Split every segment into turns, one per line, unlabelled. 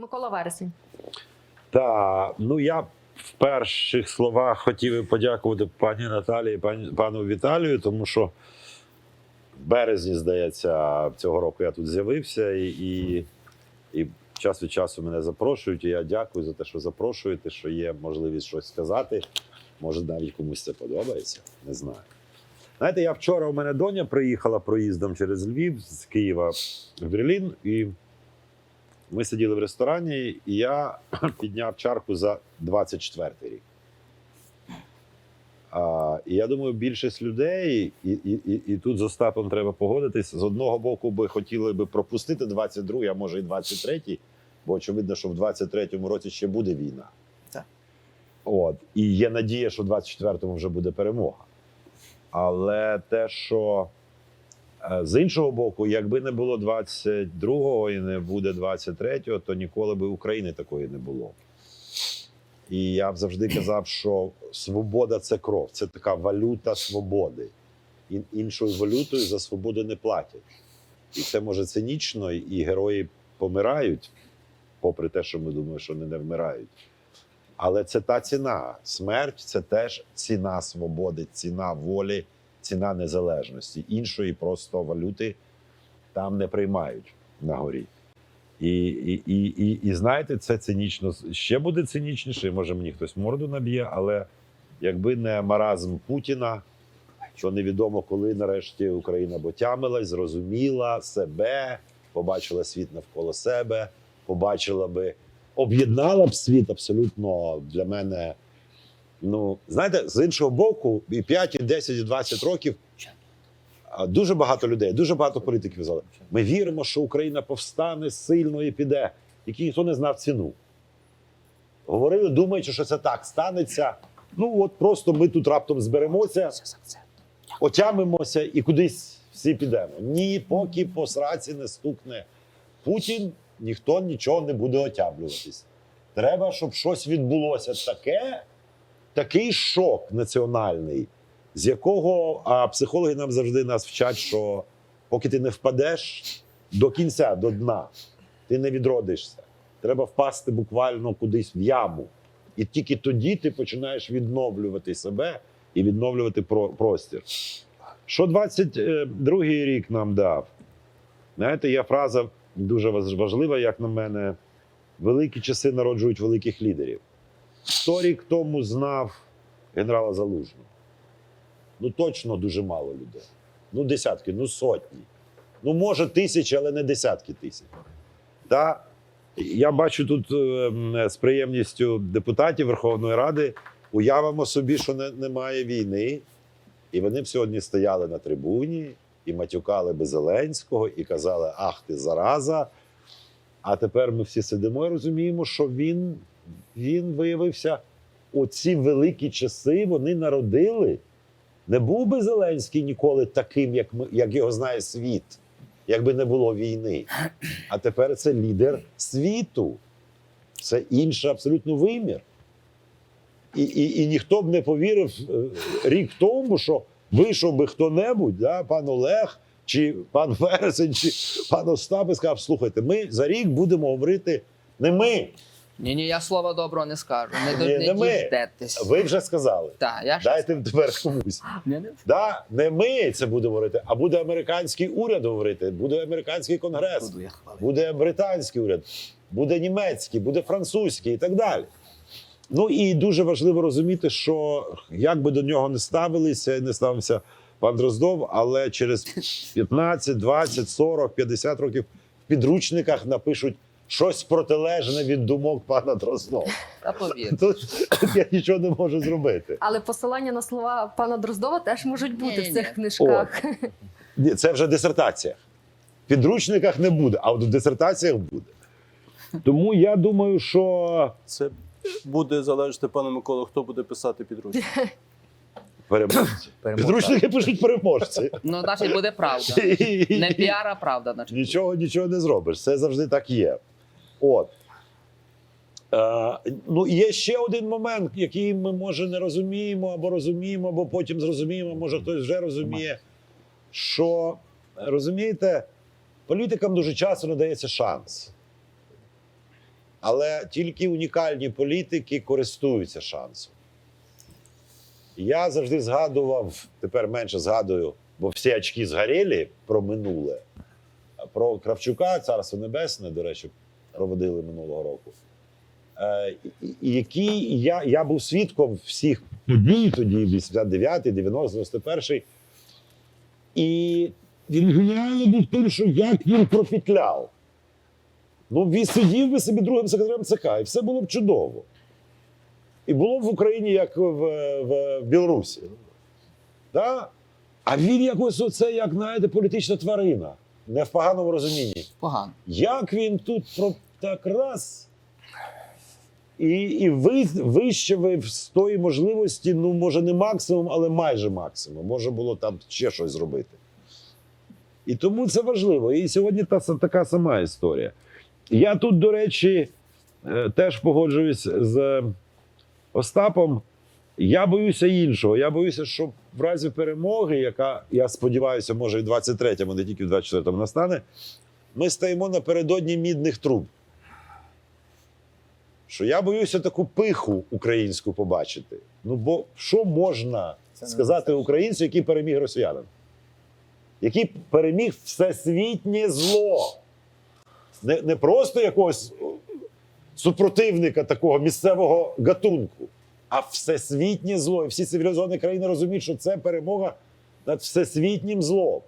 Микола Вересень.
Та ну я в перших словах хотів би подякувати пані Наталії, пані пану Віталію, тому що в березні, здається, цього року я тут з'явився і, і, і час від часу мене запрошують. І я дякую за те, що запрошуєте, що є можливість щось сказати. Може, навіть комусь це подобається, не знаю. Знаєте, я вчора у мене доня приїхала проїздом через Львів з Києва в Берлін, і ми сиділи в ресторані, і я підняв чарку за 24 рік. А, і я думаю, більшість людей, і, і, і, і тут з Остапом треба погодитись. З одного боку, би хотіли би пропустити 22-й, а може і 23-й, бо очевидно, що в 23-му році ще буде війна.
Так.
От. І є надія, що в 24-му вже буде перемога. Але те, що З іншого боку, якби не було 22-го і не буде 23-го, то ніколи би України такої не було. І я б завжди казав, що свобода це кров, це така валюта свободи. Іншою валютою за свободу не платять. І це може цинічно, і герої помирають, попри те, що ми думаємо, що вони не вмирають. Але це та ціна. Смерть це теж ціна свободи, ціна волі, ціна незалежності. Іншої просто валюти там не приймають на горі. І, і, і, і, і знаєте, це цинічно. Ще буде цинічніше, може мені хтось морду наб'є, але якби не маразм Путіна, то невідомо, коли нарешті Україна б отямилась, зрозуміла себе, побачила світ навколо себе, побачила би, об'єднала б світ абсолютно для мене. Ну, знаєте, з іншого боку, і 5, і 10, і 20 років дуже багато людей, дуже багато політиків казали. Ми віримо, що Україна повстане сильно і піде, які ніхто не знав ціну. Говорили, думаючи, що це так станеться. Ну, от просто ми тут раптом зберемося, отямимося і кудись всі підемо. Ні, поки по сраці не стукне Путін, ніхто нічого не буде отямлюватись. Треба, щоб щось відбулося таке, такий шок національний, з якого а психологи нам завжди нас вчать, що поки ти не впадеш до кінця, до дна, ти не відродишся. Треба впасти буквально кудись в яму. І тільки тоді ти починаєш відновлювати себе і відновлювати про- простір. Що 22-й рік нам дав? Знаєте, є фраза дуже важлива, як на мене. Великі часи народжують великих лідерів. Хто рік тому знав генерала Залужного? Ну точно дуже мало людей. Ну, десятки, ну сотні. Ну, може, тисячі, але не десятки тисяч. Та, я бачу тут е, з приємністю депутатів Верховної Ради. Уявимо собі, що не, немає війни, і вони б сьогодні стояли на трибуні і матюкали би Зеленського, і казали: Ах ти зараза. А тепер ми всі сидимо і розуміємо, що він, він виявився у ці великі часи, вони народили. Не був би Зеленський ніколи таким, як, ми, як його знає світ, якби не було війни. А тепер це лідер світу. Це інший абсолютно вимір. І, і, і ніхто б не повірив е, рік тому, що вийшов би хто-небудь, да, пан Олег, чи пан Вересень, чи пан Остап, і сказав: слухайте, ми за рік будемо говорити не ми.
Ні, ні, я слова доброго не скажу. Не, до,
Ні,
не,
не ми.
діждетесь.
Ви вже сказали.
Так, я ж
Дайте тепер комусь.
не, не.
Да, не ми це будемо говорити, а буде американський уряд говорити, буде американський конгрес,
Буду я хвалити.
буде британський уряд, буде німецький, буде французький і так далі. Ну і дуже важливо розуміти, що як би до нього не ставилися, і не ставився пан Дроздов, але через 15, 20, 40, 50 років в підручниках напишуть щось протилежне від думок пана Дроздова.
Та повір.
Тут я нічого не можу зробити.
Але посилання на слова пана Дроздова теж можуть бути в цих книжках.
Ні, це вже дисертація. В підручниках не буде, а от в дисертаціях буде. Тому я думаю, що
Це буде залежати, пане Миколо, хто буде писати підручник.
переможці. Підручники пишуть переможці.
Ну, значить, буде правда.
І-
Не піар, а правда, значить.
Нічого, нічого не зробиш. Це завжди так є. От. Е, ну, є ще один момент, який ми, може, не розуміємо, або розуміємо, або потім зрозуміємо, може хтось вже розуміє, що розумієте, політикам дуже часто надається шанс. Але тільки унікальні політики користуються шансом. Я завжди згадував, тепер менше згадую, бо всі очки згоріли про минуле. Про Кравчука, царство небесне, до речі, проводили минулого року. Е, який я, я був свідком всіх подій тоді, 89-й, 90-й, 91-й. І він геніальний був тим, що як він пропітляв. Ну, він сидів би собі другим секретарем ЦК, і все було б чудово. І було б в Україні, як в, в, в Білорусі. Да? А він якось оце, як знаєте, політична тварина. Не в поганому розумінні.
Погано.
Як він тут про так раз. І, і ви, вищевив з тої можливості, ну, може, не максимум, але майже максимум. Може було там ще щось зробити. І тому це важливо. І сьогодні та, така сама історія. Я тут, до речі, е, теж погоджуюсь з Остапом. Я боюся іншого. Я боюся, що в разі перемоги, яка, я сподіваюся, може і в 23-му, не тільки в 24-му настане, ми стоїмо напередодні мідних труб. Що я боюся таку пиху українську побачити. Ну, бо що можна сказати українцю, який переміг росіянин? Який переміг всесвітнє зло? Не, не просто якогось супротивника такого місцевого гатунку, а всесвітнє зло. І всі цивілізовані країни розуміють, що це перемога над всесвітнім злом.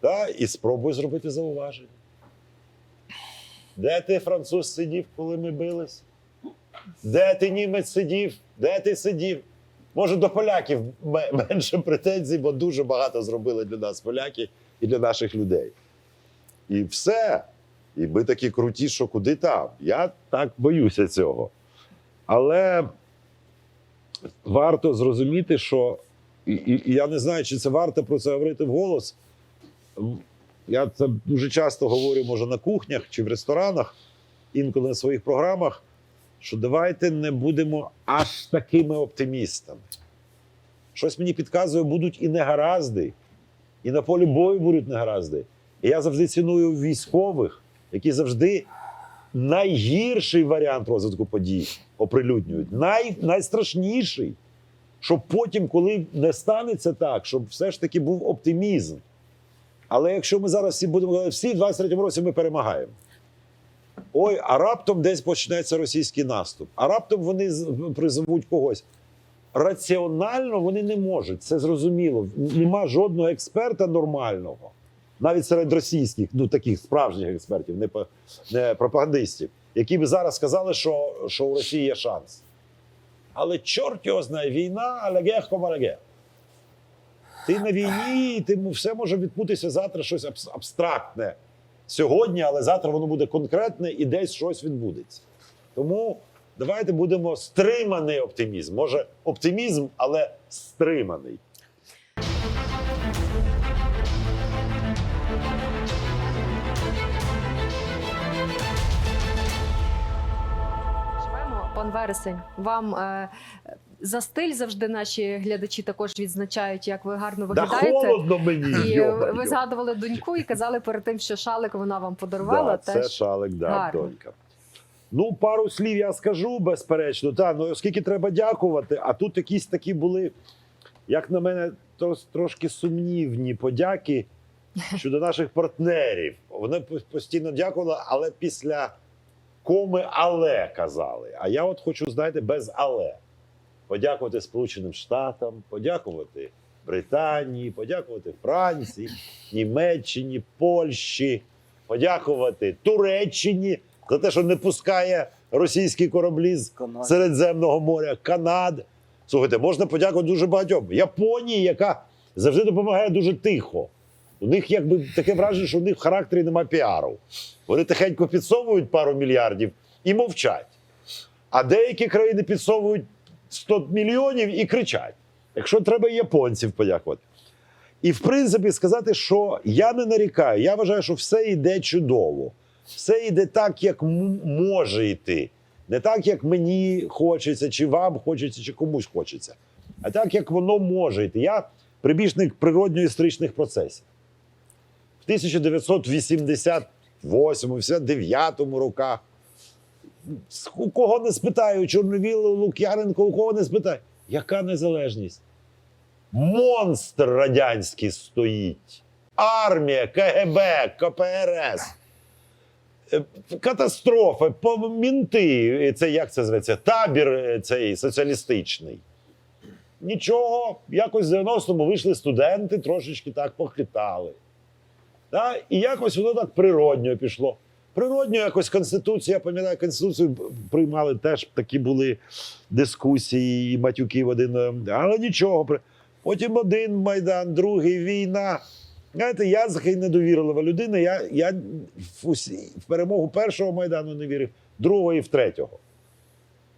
Та, і спробуй зробити зауваження. Де ти, француз, сидів, коли ми бились? Де ти німець сидів? Де ти сидів? Може, до поляків менше претензій, бо дуже багато зробили для нас поляки і для наших людей. І все. І ми такі круті, що куди там. Я так боюся цього. Але варто зрозуміти, що і, і, я не знаю, чи це варто про це говорити вголос. Я це дуже часто говорю, може, на кухнях чи в ресторанах, інколи на своїх програмах, що давайте не будемо аж такими оптимістами. Щось мені підказує, будуть і негаразди, і на полі бою будуть негаразди. І я завжди ціную військових, які завжди найгірший варіант розвитку подій оприлюднюють. Най, найстрашніший. Щоб потім, коли не станеться так, щоб все ж таки був оптимізм. Але якщо ми зараз всі будемо говорити, всі в 23-му році ми перемагаємо. Ой, а раптом десь почнеться російський наступ, а раптом вони призовуть когось. Раціонально вони не можуть, це зрозуміло. Нема жодного експерта нормального, навіть серед російських, ну таких справжніх експертів, не, не пропагандистів, які б зараз сказали, що, що у Росії є шанс. Але чорт його знає, війна, але гех комареге. Ти на війні, і ти все може відбутися завтра щось абс- абстрактне сьогодні, але завтра воно буде конкретне і десь щось відбудеться. Тому давайте будемо стриманий оптимізм. Може, оптимізм, але стриманий.
Живемо, Вересень. Вам е, за стиль завжди наші глядачі також відзначають, як ви гарно
Да
виглядаєте.
холодно мені.
І ви згадували доньку і казали перед тим, що шалик вона вам подарувала.
Да, це шалик, да,
гарно.
донька. Ну, пару слів я скажу, безперечно. Та, ну, оскільки треба дякувати, а тут якісь такі були, як на мене, то трошки сумнівні подяки щодо наших партнерів. Вони постійно дякували, але після коми але казали. А я от хочу, знаєте, без але. Подякувати Сполученим Штатам, подякувати Британії, подякувати Франції, Німеччині, Польщі, подякувати Туреччині за те, що не пускає російські кораблі з Середземного моря, Канади. Слухайте, можна подякувати дуже багатьом. Японії, яка завжди допомагає дуже тихо. У них якби таке враження, що у них в характері немає піару. Вони тихенько підсовують пару мільярдів і мовчать. А деякі країни підсовують 100 мільйонів і кричать. Якщо треба японців подякувати. І в принципі сказати, що я не нарікаю, я вважаю, що все йде чудово. Все йде так, як може йти. Не так, як мені хочеться, чи вам хочеться, чи комусь хочеться, а так, як воно може йти. Я прибіжник природньо-історичних процесів. В 1988-89 роках у кого не спитаю, Чорновілу, Лук'яненко, у кого не спитаю. Яка незалежність? Монстр радянський стоїть. Армія, КГБ, КПРС. Е, Катастрофи, мінти, це як це зветься? Табір е, цей соціалістичний. Нічого, якось в 90-му вийшли студенти, трошечки так похитали. Та? І якось воно так природньо пішло. Природньо якось Конституція, я пам'ятаю, Конституцію приймали теж такі були дискусії і матюки в один. е, Але нічого. Потім один Майдан, другий війна. Знаєте, я захай недовірлива людина. Я, я в, усі, в перемогу першого Майдану не вірив, другого і в третього.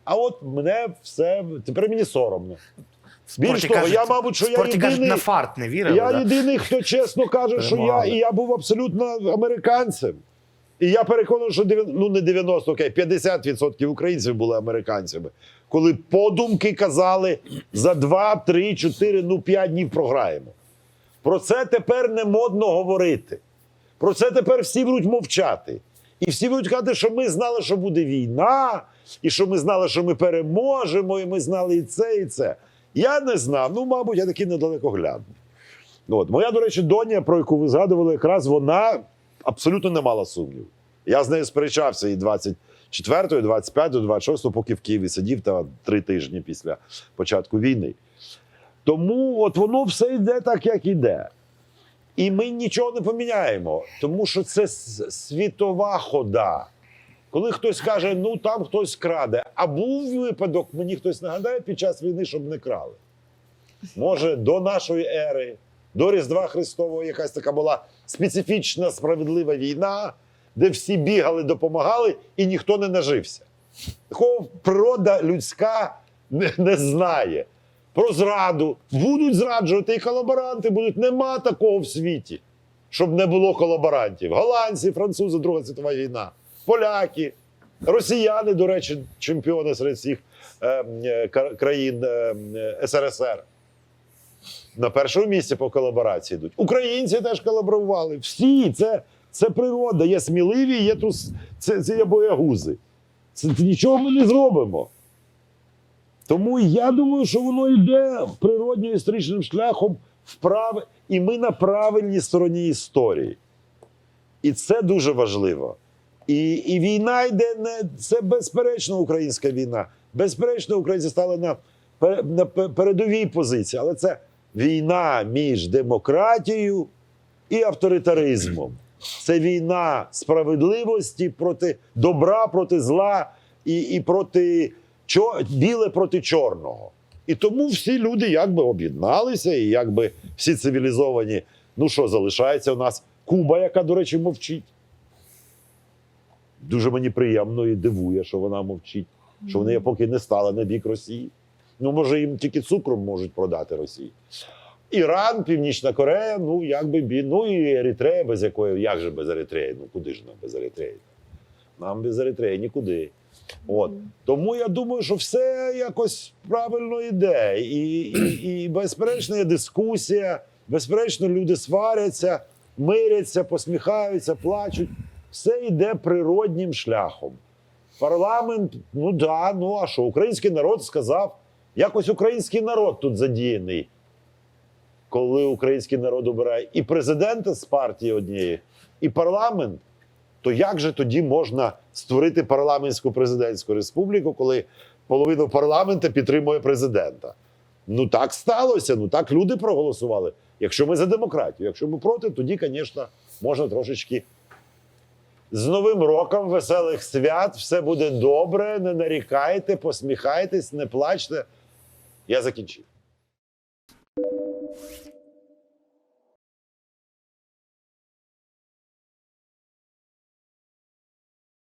А от мене все. Тепер мені соромно. Більш того,
кажуть-
я, мабуть, що я
спорті кажуть,
єдиний-
на фарт не вірили.
Я
да?
єдиний, хто чесно каже, що я, і я був абсолютно американцем. І я переконаний, що 90, ну не 90, окей, 50% українців були американцями. Коли подумки казали за 2, 3, 4, ну 5 днів програємо. Про це тепер не модно говорити. Про це тепер всі будуть мовчати. І всі будуть казати, що ми знали, що буде війна, і що ми знали, що ми переможемо, і ми знали і це, і це. Я не знав. Ну, мабуть, я такий недалекоглядний. От. Моя, до речі, доня, про яку ви згадували, якраз вона абсолютно не мала сумніву. Я з нею сперечався і 24, і 25, і 26, поки в Києві сидів та три тижні після початку війни. Тому от воно все йде так, як іде. І ми нічого не поміняємо, тому що це світова хода. Коли хтось каже, ну там хтось краде, а був випадок, мені хтось нагадає під час війни, щоб не крали. Може, до нашої ери, до Різдва Христового якась така була специфічна справедлива війна, де всі бігали, допомагали, і ніхто не нажився. Такого природа людська не, не знає. Про зраду будуть зраджувати і колаборанти будуть. Нема такого в світі, щоб не було колаборантів. Голландці, французи, Друга світова війна, поляки, росіяни, до речі, чемпіони серед всіх е, е, країн е, СРСР. На першому місці по колаборації йдуть. Українці теж колаборували. Всі це, це природа. Є сміливі, є трус, це, це є боягузи. Це нічого ми не зробимо. Тому я думаю, що воно йде природньо історичним шляхом вправ, і ми на правильній стороні історії. І це дуже важливо. І, і війна йде не це безперечно українська війна. Безперечно, українці стали на, на передовій позиції, але це війна між демократією і авторитаризмом. Це війна справедливості проти добра, проти зла і, і проти чо, біле проти чорного. І тому всі люди якби об'єдналися, і якби всі цивілізовані. Ну що, залишається у нас Куба, яка, до речі, мовчить. Дуже мені приємно і дивує, що вона мовчить, що вони поки не стали на бік Росії. Ну, може, їм тільки цукром можуть продати Росії. Іран, Північна Корея, ну якби бі- ну і Еритрея, без якої, як же без Еритреї? Ну куди ж нам без Еритреї? Нам без Еритреї нікуди. От. Тому я думаю, що все якось правильно йде. І, і, і безперечно, є дискусія, безперечно, люди сваряться, миряться, посміхаються, плачуть. Все йде природнім шляхом. Парламент, ну да, ну а що? Український народ сказав, якось український народ тут задіяний. Коли український народ обирає і президента з партії однієї, і парламент, то як же тоді можна створити парламентську президентську республіку, коли половину парламенту підтримує президента? Ну так сталося. Ну так люди проголосували. Якщо ми за демократію, якщо ми проти, тоді, звісно, можна трошечки. З Новим роком, веселих свят, все буде добре, не нарікайте, посміхайтесь, не плачте. Я закінчив.